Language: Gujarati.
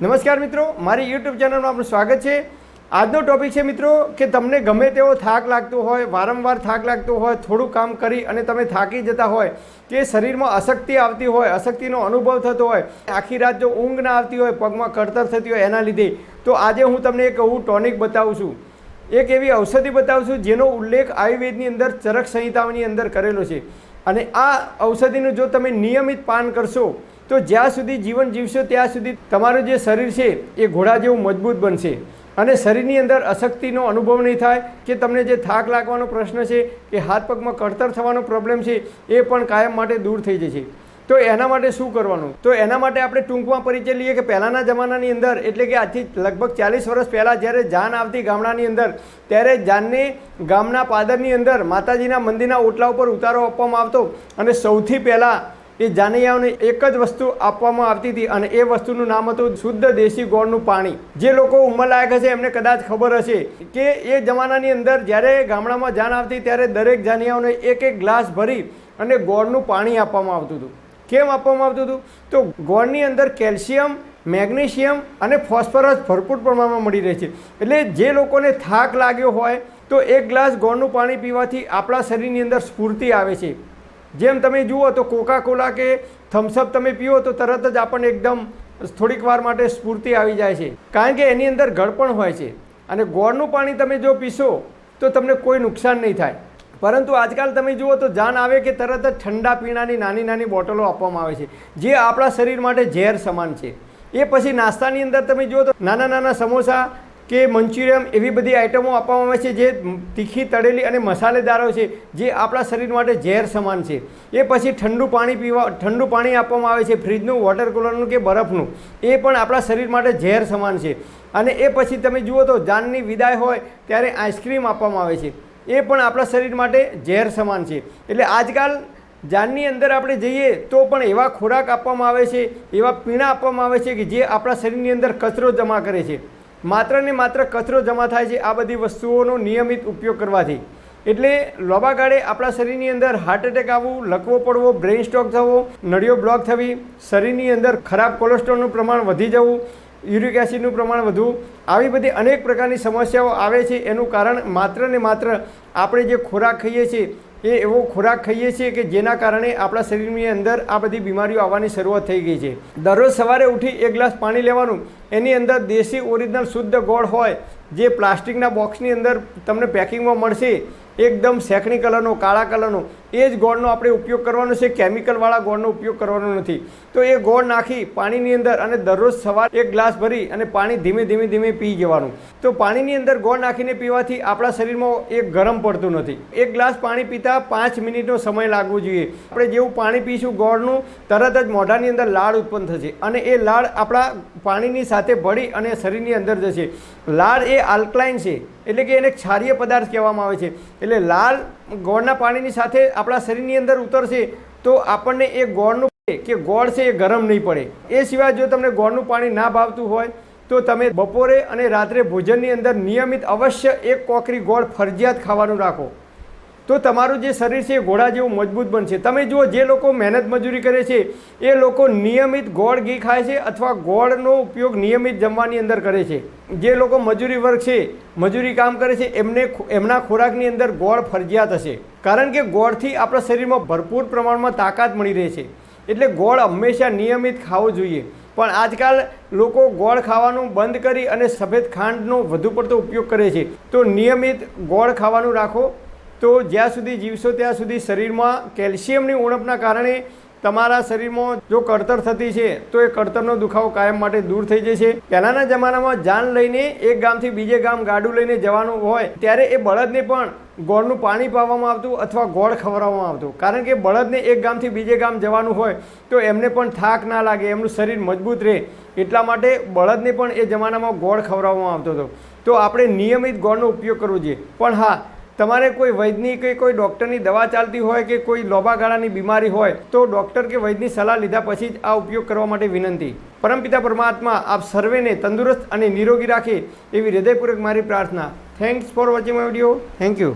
નમસ્કાર મિત્રો, મારી યુટ્યુબ ચેનલમાં આપનું સ્વાગત છે. આજનો ટોપિક છે મિત્રો, કે તમને ગમે તેવો થાક લાગતો હોય, વારંવાર થાક લાગતો હોય, થોડું કામ કરી અને તમે થાકી જતા હોય, કે શરીરમાં અશક્તિ આવતી હોય, અશક્તિનો અનુભવ થતો હોય, આખી રાત જો ઊંઘ ના આવતી હોય, પગમાં કડતર થતી હોય એના લીધે, તો આજે હું તમને એક એવું ટોનિક બતાવું છું. એક એવી ઔષધિ બતાવું છું, જેનો ઉલ્લેખ આયુર્વેદની અંદર ચરક સંહિતાઓની અંદર કરેલો છે. અને આ ઔષધિનું જો તમે નિયમિત પાન કરશો તો જ્યાં સુધી જીવન જીવશો, ત્યાં સુધી તમારું જે શરીર છે, એ ઘોડા જેવું મજબૂત બનશે. અને શરીરની અંદર અશક્તિનો અનુભવ નહીં થાય કે તમને જે થાક લાગવાનો પ્રશ્ન છે, કે હાથ પગમાં કડતર થવાનો પ્રોબ્લેમ છે, એ પણ કાયમ માટે દૂર થઈ જશે. તો એના માટે શું કરવાનું? તો એના માટે આપણે ટૂંકમાં પરિચય લઈએ કે પહેલાંના જમાનાની અંદર, એટલે કે આજથી લગભગ ચાલીસ વર્ષ પહેલાં જ્યારે જાન આવતી ગામડાની અંદર, ત્યારે જાનને ગામના પાદરની અંદર માતાજીના મંદિરના ઓટલા ઉપર ઉતારો આપવામાં આવતો. અને સૌથી પહેલાં એ જાનૈયાઓને એક જ વસ્તુ આપવામાં આવતી હતી અને એ વસ્તુનું નામ હતું શુદ્ધ દેશી ગોળનું પાણી. જે લોકો ઉંમરલાયક હશે એમને કદાચ ખબર હશે કે એ જમાનાની અંદર જ્યારે ગામડામાં જાન આવતી ત્યારે દરેક જાનૈયાઓને એક એક ગ્લાસ ભરી અને ગોળનું પાણી આપવામાં આવતું હતું. કેમ આપવામાં આવતું હતું? તો ગોળની અંદર કેલ્શિયમ, મેગ્નેશિયમ અને ફોસ્ફરસ ભરપૂર પ્રમાણમાં મળી રહે છે. એટલે જે લોકોને થાક લાગ્યો હોય તો એક ગ્લાસ ગોળનું પાણી પીવાથી આપણા શરીરની અંદર સ્ફૂર્તિ આવે છે. જેમ તમે જુઓ તો કોકા કોલા કે થમ્સઅપ તમે પીવો તો તરત જ આપણને એકદમ થોડીક વાર માટે સ્ફૂર્તિ આવી જાય છે. કારણ કે એની અંદર ગળપણ હોય છે અને ગોળનું પાણી તમે જો પીશો તો તમને કોઈ નુકસાન નહીં થાય. પરંતુ આજકાલ તમે જુઓ તો જાન આવે કે તરત જ ઠંડા પીણાની નાની નાની બોટલો આપવામાં આવે છે, જે આપણા શરીર માટે ઝેર સમાન છે. એ પછી નાસ્તાની અંદર તમે જુઓ તો નાના નાના સમોસા કે મંચુરિયમ એવી બધી આઇટમો આપવામાં આવે છે જે તીખી, તળેલી અને મસાલેદારો છે, જે આપણા શરીર માટે ઝેર સમાન છે. એ પછી ઠંડુ પાણી પીવા, ઠંડુ પાણી આપવામાં આવે છે, ફ્રીજનું વોટર કુલરનું કે બરફનું. એ પણ આપણા શરીર માટે ઝેર સમાન છે. અને એ પછી તમે જુઓ તો જાનની વિદાય હોય ત્યારે આઈસ્ક્રીમ આપવામાં આવે છે. એ પણ આપણા શરીર માટે ઝેર સમાન છે. એટલે આજકાલ જાનની અંદર આપણે જઈએ તો પણ એવા ખોરાક આપવામાં આવે છે, એવા પીણા આપવામાં આવે છે કે જે આપણા શરીરની અંદર કચરો જમા કરે છે. માત્ર ને માત્ર કચરો જમા થાય છે આ બધી વસ્તુઓનો નિયમિત ઉપયોગ કરવાથી. એટલે લાંબા ગાળે આપણા શરીરની અંદર હાર્ટ એટેક આવવું, લકવો પડવો બ્રેઇન સ્ટ્રોક થવો, નળીઓ બ્લોક થવી, શરીરની અંદર ખરાબ કોલેસ્ટ્રોલનું પ્રમાણ વધી જવું યુરિક એસિડનું પ્રમાણ વધવું, આવી બધી અનેક પ્રકારની સમસ્યાઓ આવે છે. એનું કારણ માત્ર ને માત્ર આપણે જે ખોરાક ખાઈએ છીએ એ એવો ખોરાક ખાઈએ છીએ કે જેના કારણે આપણા શરીરની અંદર આ બધી બીમારીઓ આવવાની શરૂઆત થઈ ગઈ છે. દરરોજ સવારે ઉઠી એક ગ્લાસ પાણી લેવાનું. એની અંદર દેશી ઓરિજિનલ શુદ્ધ ગોળ હોય, જે પ્લાસ્ટિકના બોક્સની અંદર તમને પેકિંગમાં મળશે. એકદમ શેકણી કલરનો, કાળા કલરનો. એ જ ગોળનો આપણે ઉપયોગ કરવાનો છે, કેમિકલવાળા ગોળનો ઉપયોગ કરવાનો નથી. તો એ ગોળ નાખી પાણીની અંદર અને દરરોજ સવાર એક ગ્લાસ ભરી અને પાણી ધીમે ધીમે ધીમે પી જવાનું. તો પાણીની અંદર ગોળ નાખીને પીવાથી આપણા શરીરમાં એ ગરમ પડતું નથી. એક ગ્લાસ પાણી પીતા પાંચ મિનિટનો સમય લાગવો જોઈએ. આપણે જેવું પાણી પીશું ગોળનું, તરત જ મોઢાની અંદર લાળ ઉત્પન્ન થશે અને એ લાળ આપણા પાણીની સાથે ભળી અને શરીરની અંદર જશે. લાળ એ આલ્કલાઇન છે, એટલે કે એને ક્ષારીય પદાર્થ કહેવામાં આવે છે. એટલે લાલ ગોળના પાણીની સાથે આપણા શરીરની અંદર ઉતરશે, તો આપણને એ ગોળનું કે ગોળ છે એ ગરમ નહીં પડે. એ સિવાય જો તમને ગોળનું પાણી ના ભાવતું હોય, તો તમે બપોરે અને રાત્રે ભોજનની અંદર નિયમિત અવશ્ય એક કોકરી ગોળ ફરજિયાત ખાવાનું રાખો. તો તમારું જે શરીર છે એ ઘોડા જેવું મજબૂત બનશે. તમે જુઓ, જે લોકો મહેનત મજૂરી કરે છે, એ લોકો નિયમિત ગોળ ઘી ખાય છે અથવા ગોળનો ઉપયોગ નિયમિત જમવાની અંદર કરે છે. જે લોકો મજૂરી વર્ગ છે, મજૂરી કામ કરે છે, એમને એમના ખોરાકની અંદર ગોળ ફરજિયાત હશે. કારણ કે ગોળથી આપણા શરીરમાં ભરપૂર પ્રમાણમાં તાકાત મળી રહે છે. એટલે ગોળ હંમેશા નિયમિત ખાવો જોઈએ. પણ આજકાલ લોકો ગોળ ખાવાનું બંધ કરી અને સફેદ ખાંડનો વધુ પડતો ઉપયોગ કરે છે. તો નિયમિત ગોળ ખાવાનું રાખો. તો જ્યાં સુધી જીવશો ત્યાં સુધી શરીરમાં કેલ્શિયમની ઉણપના કારણે તમારા શરીરમાં જો કળતર થતી છે, તો એ કળતરનો દુખાવો કાયમ માટે દૂર થઈ જશે પહેલાંના જમાનામાં જાન લઈને એક ગામથી બીજે ગામ ગાડું લઈને જવાનું હોય, ત્યારે એ બળદને પણ ગોળનું પાણી પાવામાં આવતું અથવા ગોળ ખવડાવવામાં આવતું. કારણ કે બળદને એક ગામથી બીજે ગામ જવાનું હોય, તો એમને પણ થાક ના લાગે, એમનું શરીર મજબૂત રહે. એટલા માટે બળદને પણ એ જમાનામાં ગોળ ખવડાવવામાં આવતો હતો. તો આપણે નિયમિત ગોળનો ઉપયોગ કરવો જોઈએ. પણ હા તમારે કોઈ વૈદની કે કોઈ ડૉક્ટરની દવા ચાલતી હોય કે કોઈ લોબા ગાળાની બીમારી હોય, તો ડૉક્ટર કે વૈદની સલાહ લીધા પછી જ આ ઉપયોગ કરવા માટે વિનંતી. પરમપિતા પરમાત્મા, આપ સર્વેને તંદુરસ્ત અને નિરોગી રાખે એવી હૃદયપૂર્વક મારી પ્રાર્થના. Thanks for watching my video thank you